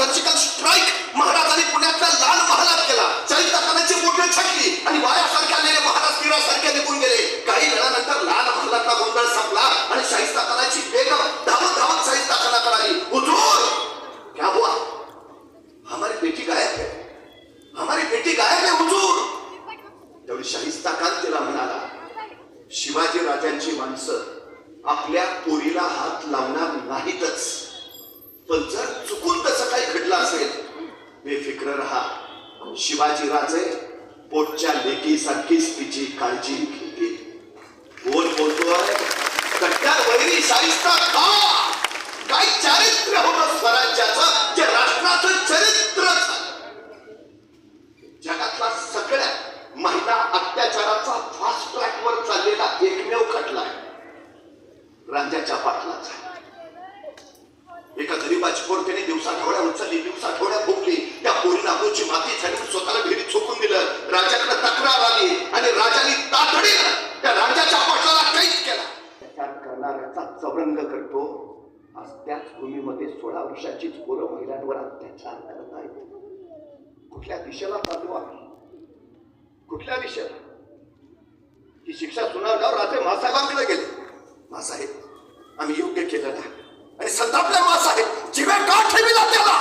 Surgical strike महाराजांनी पुण्यातल्या लाल महालात केला. चरित्रकानाची बोटे छटली आणि वायासारखे आलेले महाराज किरासारखे निघून गेले. काही वेळानंतर लाल महालातला गोंधळ संपला आणि शाहिस्ता खानाची बेगम धावत धावत शाहिस्ता कला कराली हुजूर! क्या हुआ? हमारी बेटी गायब है. हमारी बेटी गायब है हुजूर! तेवढी शाहिस्ता खान तिला म्हणाला शिवाजी राजांची माणसं आपल्या पोरीला हात लावणार नाहीतच. पण जर चुकून तसं काही घडलं असेल बेफिक्र राहा. शिवाजी राजे पोटच्या लेकीसारखीच तिची काळजी घेतील. बोल बोलतोय? कट्टर वैरी शाहिस्ता का काय चारित्र्य होतं स्वराज्याचं? जे राष्ट्राचं चरित्रच एका गरीबाची पोर त्याने दिवसा ढवळ्या उचलली दिवसा ढवळ्या भोगली. त्या पोरीनं आबूची माती झाली स्वतःला घरी चोकून दिलं. राजाकडे तक्रार आली आणि राजाने तातडीनं त्या राजाच्या पाटलाला कैद केला. अत्याचार करणाऱ्याचा चौरंग करतो. आज त्याच भूमीमध्ये सोळा वर्षाचीच पोरं महिलांवर अत्याचार करत आहेत. कुठल्या दिशेला चालू आहे कुठल्या दिशेला? ही शिक्षा सुनावल्यावर राजे मासाहेबांकडे गेले मासाहेब आम्ही योग्य केलं ना आणि संतापल्या मासाहेब जिवे का ठेविला त्याला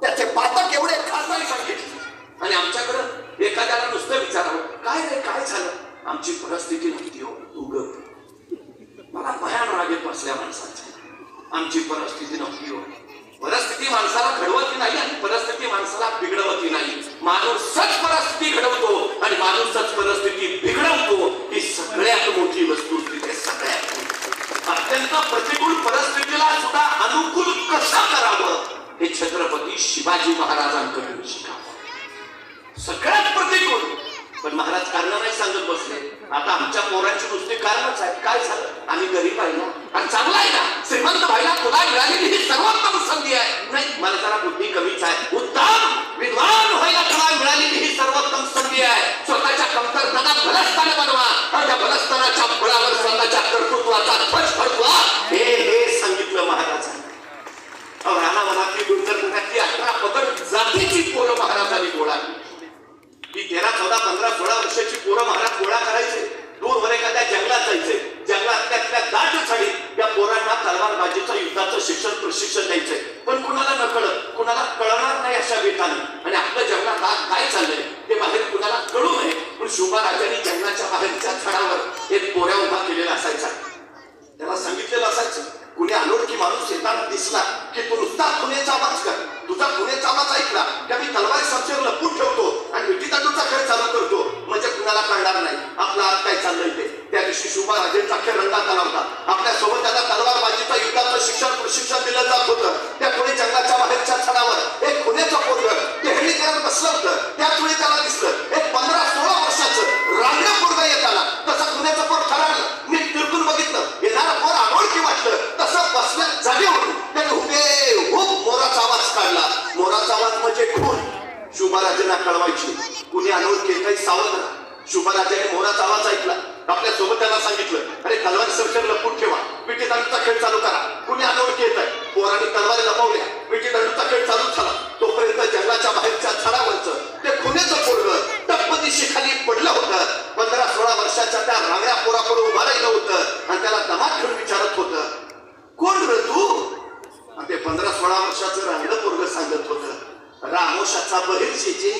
त्याचे पातक एवढे खासदारी सांगितले आणि आमच्याकडं एखाद्याला नुसतं विचारावं काय रे काय झालं आमची परिस्थिती नव्हती हो उग मला भयान राग येतो असल्या माणसाची. आमची परिस्थिती नव्हती हो. परिस्थिती माणसाला घडवती नाही आणि परिस्थिती माणसाला बिघडवती नाही. माणूसच परिस्थिती घडवतो आणि माणूसच परिस्थिती बिघडवतो. ही सगळ्यात मोठी वस्तुस्थिती आहे, सगळ्यात अत्यंत प्रतिकूल परिस्थितीला सुद्धा अनुकूल कसं करावं? हे छत्रपती शिवाजी महाराजांकडून शिकावं. सगळ्यात प्रतिकूल. पण महाराज कारण नाही सांगत बसले. आता आमच्या पोरांची नुसती कारणच आहेत काय झालं? आम्ही गरीब आहे ना? आणि चांगला आहे ना? श्रीमंत व्हायला तुला मिळालेली ही सर्वोत्तम संधी आहे. नाही मला जरा बुद्धी पंधरा सोळा वर्षाची पोरं महाराज गोळा करायचे. दूरवर एखाद्या जंगलात जायचे. जंगलातल्या दाट झाडी त्या पोरांना तलवारबाजीचं युद्धाचं शिक्षण प्रशिक्षण द्यायचंय पण कुणाला न कळत कुणाला कळणार नाही अशा वेगाने आणि आपल्या जंगलात आज काय चाललंय ते बाहेर कुणाला कळू नये. पण शोभाराजांनी जंगलाच्या बाहेरच्या झाडावर एक पोऱ्या उभा केलेला असायचा. त्याला सांगितलेलं असायचं कुणी अनोळखी माणूस येताना दिसला की तो नुसता खुनेचा आवाज ते त्या राजेंचा खेळ रंगात आला होता आपल्यासोबत त्याला तलवारबाजीचा युद्धाचं शिक्षण प्रशिक्षण दिलं जात होतं. त्या खुणे जंगलाच्या बाहेरच्या छडावर एक खुनेचं पोरग टेहळी करत बसलं होतं. त्याच वेळी त्याला दिसलं. एक पंधरा सोळा वर्षाचं रांगडं पोरग येत आला तसा खुनेचं पोर ठरवलं मी तिरकून बघितलं. येणारा पोर अनोळखी वाटलं. तसं बसण्यात जागे जागेवरून त्याने उभे खूप मोराचा आवाज काढला. मोराचा आवाज म्हणजे खून. शुभाराजेंना कळवायची. कुणी अनोळखी काही सावध राहा. शुभराजाने मोराचा आवाज ऐकला. आपल्यासोबत त्यांना सांगितलं. अरे तलवार सरकार लपून ठेवा. विटी दांडूचा खेळ चालू करा. कुणी अनोळखी येत आहे पोरांनी तलवारी लपवल्या. विटी दांडूचा खेळ चालू झाला. तोपर्यंत जंगलाच्या बाहेरच्या झाडावरचं ते खुन्याचं पोरग टप्पदिशी खाली पडलं होतं. पंधरा सोळा वर्षाच्या त्या रांगड्या पोरापुढे उभा राहिलं होतं. आणि त्याला दमात खेळ विचारत होतं कोण र तू? आणि ते पंधरा सोळा वर्षाचं रांगडं पोरग सांगत होतं रामोशाचा बहिर्जीची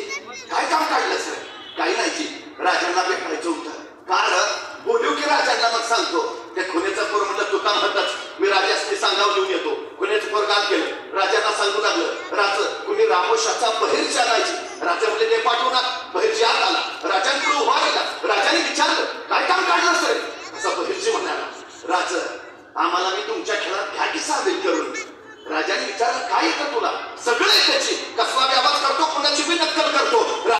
काय काम काढलं सर काही नाही जी. राजांना भेटायचं. कारण बोलू की राजांना मग सांगतो. त्या खुनेचं पोर म्हणलं तुका म्हणतच म्हणताच मी राजासनी सांगावं लिहून येतो. खुनेचं पोर काम केलं. राजांना सांगू लागलं राज कुणी रामोशाचा बहिर्जी आणायची राजा म्हणजे ते पाठवू ना. बहिर्जी आत आला. राजांकडे उभा राहिला. राजाने विचारलं काय काम काढलं सर असा बहिरजी म्हणाला राज आम्हाला मी तुमच्या खेळात घ्या की सामील करून. राजाने विचारलं काय येतं तुला? सगळं त्याची कसला बी आवाज करतो? कुणाची बी नक्कल करतो?